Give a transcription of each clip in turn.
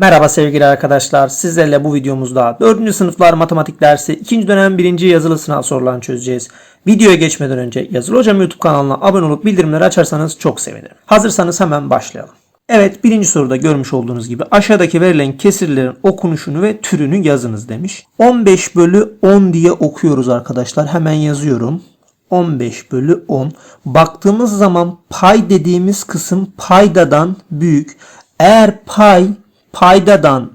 Merhaba sevgili arkadaşlar. Sizlerle bu videomuzda 4. sınıflar matematik dersi 2. dönem 1. yazılı sınav sorularını çözeceğiz. Videoya geçmeden önce Yazılı Hocam YouTube kanalına abone olup bildirimleri açarsanız çok sevinirim. Hazırsanız hemen başlayalım. Evet birinci soruda görmüş olduğunuz gibi aşağıdaki verilen kesirlerin okunuşunu ve türünü yazınız demiş. 15 bölü 10 diye okuyoruz arkadaşlar. Hemen yazıyorum. 15 bölü 10. Baktığımız zaman pay dediğimiz kısım paydadan büyük. Eğer pay paydadan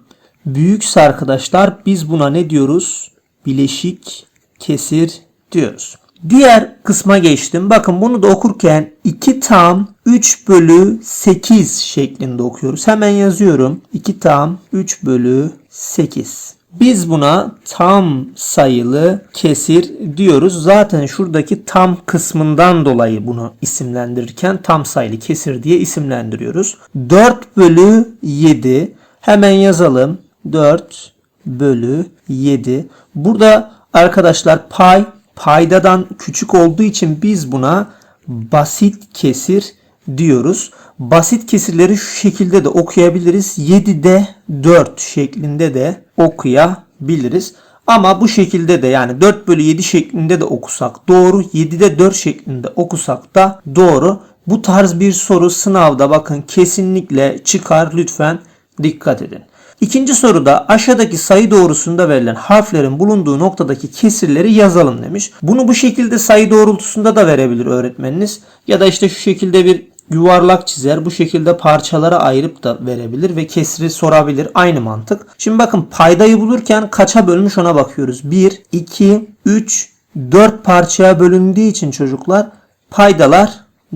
büyükse arkadaşlar biz buna ne diyoruz? Bileşik kesir diyoruz. Diğer kısma geçtim. Bakın bunu da okurken 2 tam 3 bölü 8 şeklinde okuyoruz. Hemen yazıyorum. 2 tam 3 bölü 8. Biz buna tam sayılı kesir diyoruz. Zaten şuradaki tam kısmından dolayı bunu isimlendirirken tam sayılı kesir diye isimlendiriyoruz. 4 bölü 7 hemen yazalım. 4 bölü 7. Burada arkadaşlar pay paydadan küçük olduğu için biz buna basit kesir diyoruz. Basit kesirleri şu şekilde de okuyabiliriz. 7'de 4 şeklinde de okuyabiliriz. Ama bu şekilde de yani 4 bölü 7 şeklinde de okusak doğru. 7'de 4 şeklinde okusak da doğru. Bu tarz bir soru sınavda bakın kesinlikle çıkar. Lütfen dikkat edin. İkinci soruda aşağıdaki sayı doğrusunda verilen harflerin bulunduğu noktadaki kesirleri yazalım demiş. Bunu bu şekilde sayı doğrultusunda da verebilir öğretmeniniz. Ya da işte şu şekilde bir yuvarlak çizer. Bu şekilde parçalara ayırıp da verebilir ve kesri sorabilir. Aynı mantık. Şimdi bakın paydayı bulurken kaça bölmüş ona bakıyoruz. 1, 2, 3, 4 parçaya bölündüğü için çocuklar paydalar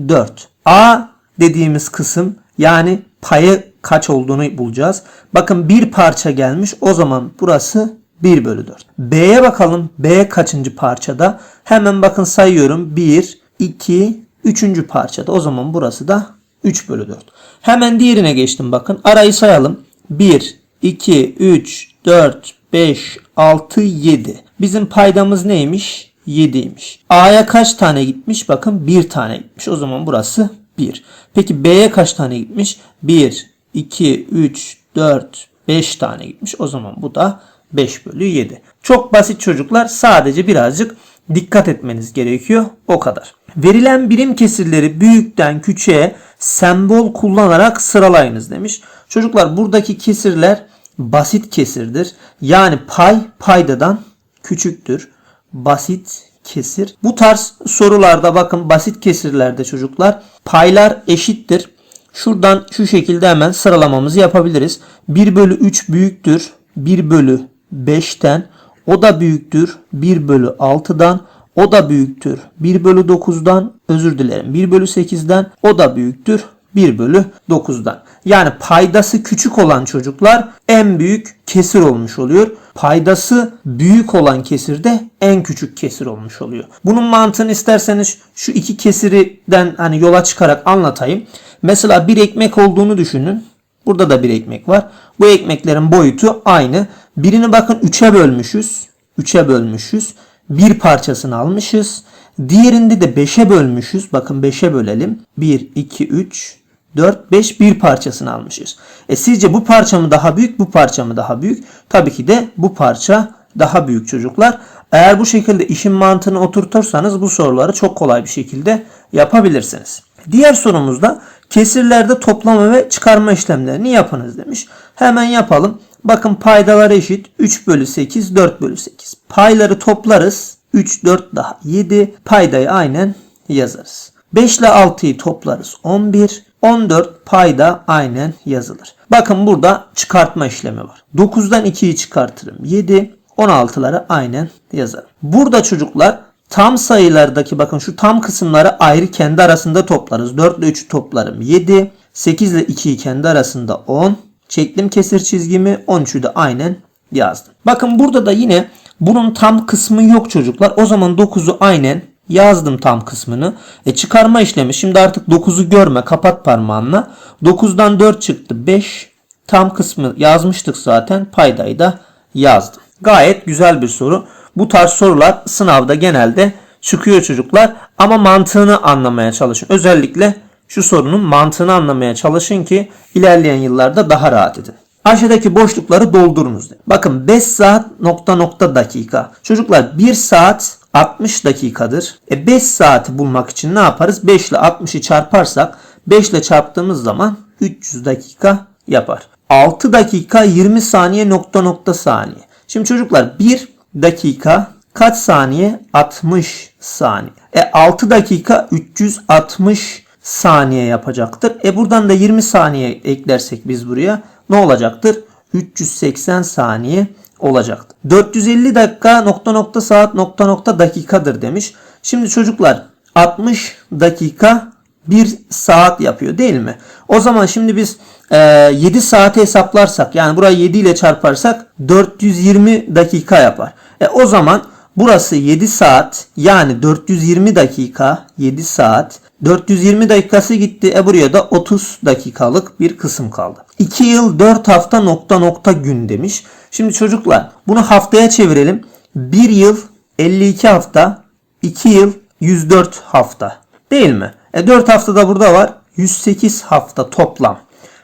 4. A dediğimiz kısım yani payı kaç olduğunu bulacağız. Bakın bir parça gelmiş. O zaman burası 1 bölü 4. B'ye bakalım. B kaçıncı parçada? Hemen bakın sayıyorum. 1, 2, 3. parçada. O zaman burası da 3 bölü 4. Hemen diğerine geçtim bakın. Arayı sayalım. 1, 2, 3, 4, 5, 6, 7. Bizim paydamız neymiş? 7'ymiş. A'ya kaç tane gitmiş? Bakın 1 tane gitmiş. O zaman burası 1. Peki B'ye kaç tane gitmiş? 1, 2, 3, 4, 5 tane gitmiş. O zaman bu da 5 bölü 7. Çok basit çocuklar. Sadece birazcık dikkat etmeniz gerekiyor. O kadar. Verilen birim kesirleri büyükten küçüğe sembol kullanarak sıralayınız demiş. Çocuklar buradaki kesirler basit kesirdir. Yani pay paydadan küçüktür. Basit kesir. Bu tarz sorularda bakın basit kesirlerde çocuklar paylar eşittir. Şuradan şu şekilde hemen sıralamamızı yapabiliriz. 1 bölü 3 büyüktür. 1 bölü 5'ten. O da büyüktür. 1 bölü 6'dan. O da büyüktür. 1 bölü 9'dan. Özür dilerim. 1 bölü 8'den. O da büyüktür. 1 bölü 9'dan. Yani paydası küçük olan çocuklar en büyük kesir olmuş oluyor. Paydası büyük olan kesir de en küçük kesir olmuş oluyor. Bunun mantığını isterseniz şu iki kesirden hani yola çıkarak anlatayım. Mesela bir ekmek olduğunu düşünün. Burada da bir ekmek var. Bu ekmeklerin boyutu aynı. Birini bakın 3'e bölmüşüz. 3'e bölmüşüz. Bir parçasını almışız. Diğerinde de 5'e bölmüşüz. Bakın 5'e bölelim. 1, 2, 3, 4, 5 bir parçasını almışız. E sizce bu parça mı daha büyük, bu parça mı daha büyük? Tabii ki de bu parça daha büyük çocuklar. Eğer bu şekilde işin mantığını oturtursanız bu soruları çok kolay bir şekilde yapabilirsiniz. Diğer sorumuzda kesirlerde toplama ve çıkarma işlemlerini yapınız demiş. Hemen yapalım. Bakın paydalar eşit. 3 bölü 8, 4 bölü 8. Payları toplarız. 3, 4 daha 7. Paydayı aynen yazarız. 5 ile 6'yı toplarız. 11. 14 payda aynen yazılır. Bakın burada çıkartma işlemi var. 9'dan 2'yi çıkartırım. 7. 16'ları aynen yazarım. Burada çocuklar tam sayılardaki bakın şu tam kısımları ayrı kendi arasında toplarız. 4 ile 3'ü toplarım. 7. 8 ile 2'yi kendi arasında 10. Çektim kesir çizgimi. 13'ü de aynen yazdım. Bakın burada da yine bunun tam kısmı yok çocuklar. O zaman 9'u aynen yazdım tam kısmını. E çıkarma işlemi. Şimdi artık 9'u görme. Kapat parmağınla. 9'dan 4 çıktı. 5. Tam kısmı yazmıştık zaten. Paydayı da yazdım. Gayet güzel bir soru. Bu tarz sorular sınavda genelde çıkıyor çocuklar. Ama mantığını anlamaya çalışın. Özellikle şu sorunun mantığını anlamaya çalışın ki ilerleyen yıllarda daha rahat edin. Aşağıdaki boşlukları doldurunuz. Bakın 5 saat nokta nokta dakika. Çocuklar 1 saat 60 dakikadır. E 5 saati bulmak için ne yaparız? 5 ile 60'ı çarparsak 5 ile çarptığımız zaman 300 dakika yapar. 6 dakika 20 saniye nokta nokta saniye. Şimdi çocuklar 1 dakika kaç saniye? 60 saniye. E 6 dakika 360 saniye yapacaktır. E buradan da 20 saniye eklersek biz buraya ne olacaktır? 380 saniye olacaktır. 450 dakika nokta nokta saat nokta nokta dakikadır demiş. Şimdi çocuklar 60 dakika 1 saat yapıyor değil mi? O zaman şimdi biz e, 7 saati hesaplarsak yani burayı 7 ile çarparsak 420 dakika yapar. E o zaman burası 7 saat yani 420 dakika 7 saat 420 dakikası gitti. E buraya da 30 dakikalık bir kısım kaldı. 2 yıl 4 hafta nokta nokta gün demiş. Şimdi çocuklar bunu haftaya çevirelim. 1 yıl 52 hafta 2 yıl 104 hafta değil mi? E 4 hafta da burada var. 108 hafta toplam.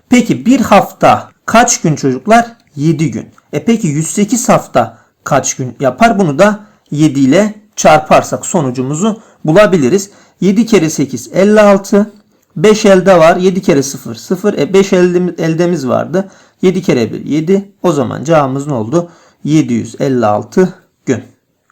Peki bir hafta kaç gün çocuklar? 7 gün. E peki 108 hafta kaç gün yapar? Bunu da 7 ile çarparsak sonucumuzu bulabiliriz. 7 kere 8 56. 5 elde var. 7 kere 0 0. E 5 elde, eldemiz vardı. 7 kere 1 7. O zaman cevabımız ne oldu? 756 gün.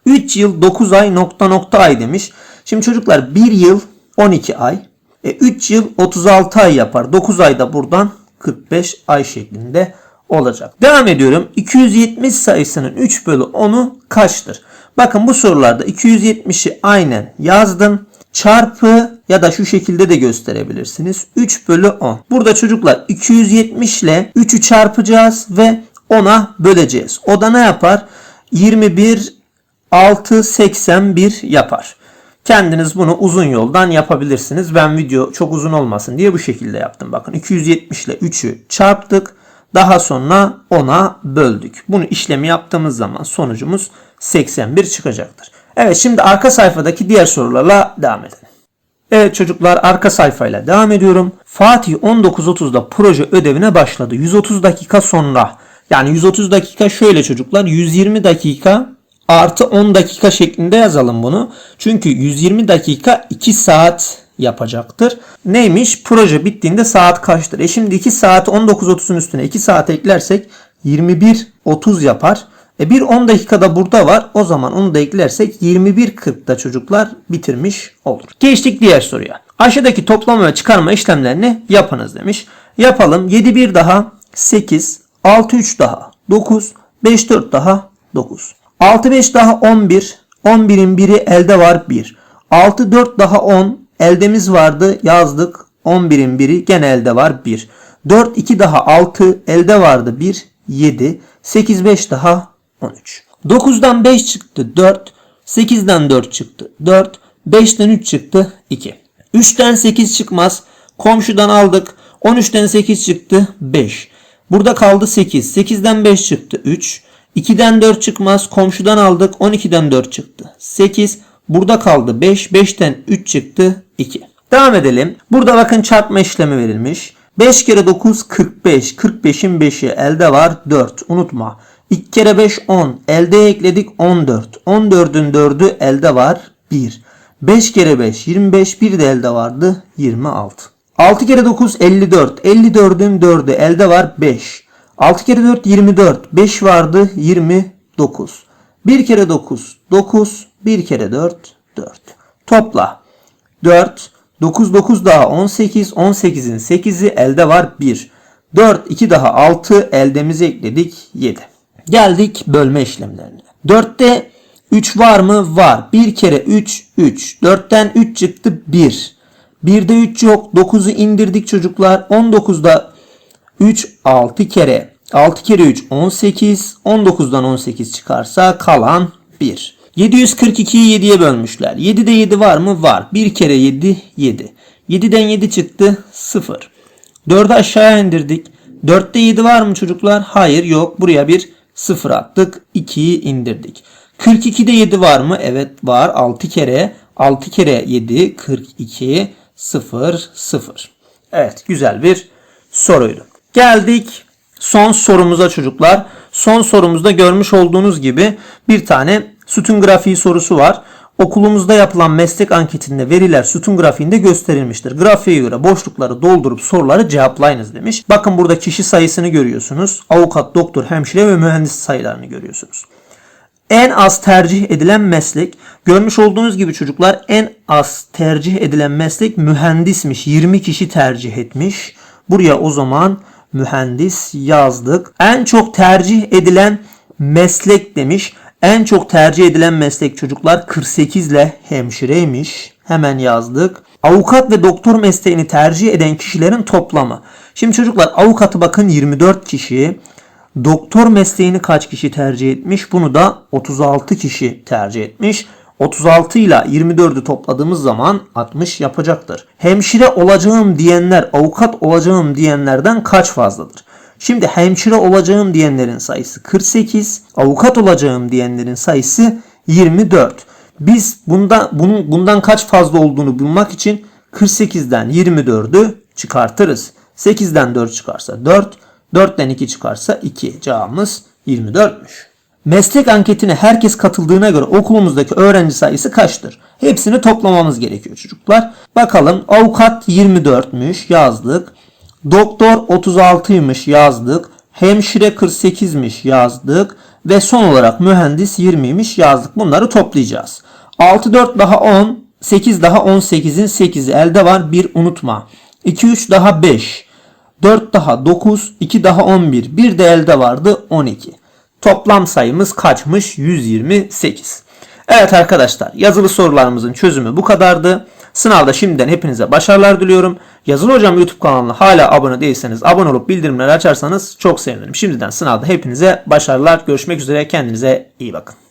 3 yıl 9 ay nokta nokta ay demiş. Şimdi çocuklar 1 yıl 12 ay. E 3 yıl 36 ay yapar. 9 ay da buradan 45 ay şeklinde olacak. Devam ediyorum. 270 sayısının 3 bölü 10'u kaçtır? Bakın bu sorularda 270'i aynen yazdım. Çarpı ya da şu şekilde de gösterebilirsiniz. 3 bölü 10. Burada çocuklar 270 ile 3'ü çarpacağız ve 10'a böleceğiz. O da ne yapar? 21 6 81 yapar. Kendiniz bunu uzun yoldan yapabilirsiniz. Ben video çok uzun olmasın diye bu şekilde yaptım. Bakın 270 ile 3'ü çarptık. Daha sonra 10'a böldük. Bunu işlemi yaptığımız zaman sonucumuz 81 çıkacaktır. Evet şimdi arka sayfadaki diğer sorularla devam edelim. Evet çocuklar arka sayfayla devam ediyorum. Fatih 19.30'da proje ödevine başladı. 130 dakika sonra yani 130 dakika şöyle çocuklar 120 dakika artı 10 dakika şeklinde yazalım bunu. Çünkü 120 dakika 2 saat yapacaktır. Neymiş? Proje bittiğinde saat kaçtır? E şimdi 2 saat 19.30'un üstüne 2 saat eklersek 21.30 yapar. E bir 10 dakikada burada var. O zaman onu da eklersek 21.40'da çocuklar bitirmiş olur. Geçtik diğer soruya. Aşağıdaki toplama ve çıkarma işlemlerini yapınız demiş. Yapalım. 7 1 daha 8, 6 3 daha 9, 5 4 daha 9. 6 5 daha 11, 11'in biri elde var 1. 6 4 daha 10, eldemiz vardı yazdık. 11'in biri gene elde var 1. 4 2 daha 6, elde vardı 1, 7. 8 5 daha 13. 9'dan 5 çıktı 4. 8'den 4 çıktı 4. 5'ten 3 çıktı 2. 3'ten 8 çıkmaz. Komşudan aldık. 13'ten 8 çıktı 5. Burada kaldı 8. 8'den 5 çıktı 3. 2'den 4 çıkmaz. Komşudan aldık. 12'den 4 çıktı. 8. Burada kaldı 5. 5'ten 3 çıktı 2. Devam edelim. Burada bakın çarpma işlemi verilmiş. 5 kere 9 45. 45'in 5'i elde var 4. Unutma. 2 kere 5 10. Elde ekledik 14. 14'ün 4'ü elde var 1. 5 kere 5 25. Bir de elde vardı 26. 6 kere 9 54. 54'ün 4'ü elde var 5. 6 kere 4 24. 5 vardı 29. 1 kere 9 9. 1 kere 4 4. Topla. 4. 9 9 daha 18. 18'in 8'i elde var 1. 4 2 daha 6 eldemizi ekledik 7. Geldik bölme işlemlerine. 4'te 3 var mı? Var. 1 kere 3 3. 4'ten 3 çıktı 1. 1'de 3 yok. 9'u indirdik çocuklar. 19'da 3 6 kere. 6 kere 3 18. 19'dan 18 çıkarsa kalan 1. 742'yi 7'ye bölmüşler. 7'de 7 var mı? Var. 1 kere 7 7. 7'den 7 çıktı 0. 4'ü aşağıya indirdik. 4'te 7 var mı çocuklar? Hayır yok. Buraya bir 0 attık. 2'yi indirdik. 42'de 7 var mı? Evet var. 6 kere. 6 kere 7 42 0 0. Evet güzel bir soruydu. Geldik Son sorumuza çocuklar. Son sorumuzda görmüş olduğunuz gibi bir tane sütun grafiği sorusu var. Okulumuzda yapılan meslek anketinde veriler sütun grafiğinde gösterilmiştir. Grafiğe göre boşlukları doldurup soruları cevaplayınız demiş. Bakın burada kişi sayısını görüyorsunuz. Avukat, doktor, hemşire ve mühendis sayılarını görüyorsunuz. En az tercih edilen meslek. Görmüş olduğunuz gibi çocuklar en az tercih edilen meslek mühendismiş. 20 kişi tercih etmiş. Buraya o zaman mühendis yazdık. En çok tercih edilen meslek demiş. En çok tercih edilen meslek çocuklar 48 ile hemşireymiş. Hemen yazdık. Avukat ve doktor mesleğini tercih eden kişilerin toplamı. Şimdi çocuklar avukatı bakın 24 kişi. Doktor mesleğini kaç kişi tercih etmiş? Bunu da 36 kişi tercih etmiş. 36 ile 24'ü topladığımız zaman 60 yapacaktır. Hemşire olacağım diyenler avukat olacağım diyenlerden kaç fazladır? Şimdi hemşire olacağım diyenlerin sayısı 48, avukat olacağım diyenlerin sayısı 24. Biz bundan bunun bundan kaç fazla olduğunu bulmak için 48'den 24'ü çıkartırız. 8'den 4 çıkarsa 4, 4'ten 2 çıkarsa 2. Cevabımız 24'müş. Meslek anketine herkes katıldığına göre okulumuzdaki öğrenci sayısı kaçtır? Hepsini toplamamız gerekiyor çocuklar. Bakalım avukat 24'müş yazdık. Doktor 36'ymış yazdık. Hemşire 48'miş yazdık. Ve son olarak mühendis 20'ymiş yazdık. Bunları toplayacağız. 6 4 daha 10. 8 daha 18'in 8'i elde var. 1 unutma. 2 3 daha 5. 4 daha 9. 2 daha 11. 1 de elde vardı 12. Toplam sayımız kaçmış? 128. Evet arkadaşlar yazılı sorularımızın çözümü bu kadardı. Sınavda şimdiden hepinize başarılar diliyorum. Yazılı Hocam YouTube kanalına hala abone değilseniz abone olup bildirimleri açarsanız çok sevinirim. Şimdiden sınavda hepinize başarılar. Görüşmek üzere. Kendinize iyi bakın.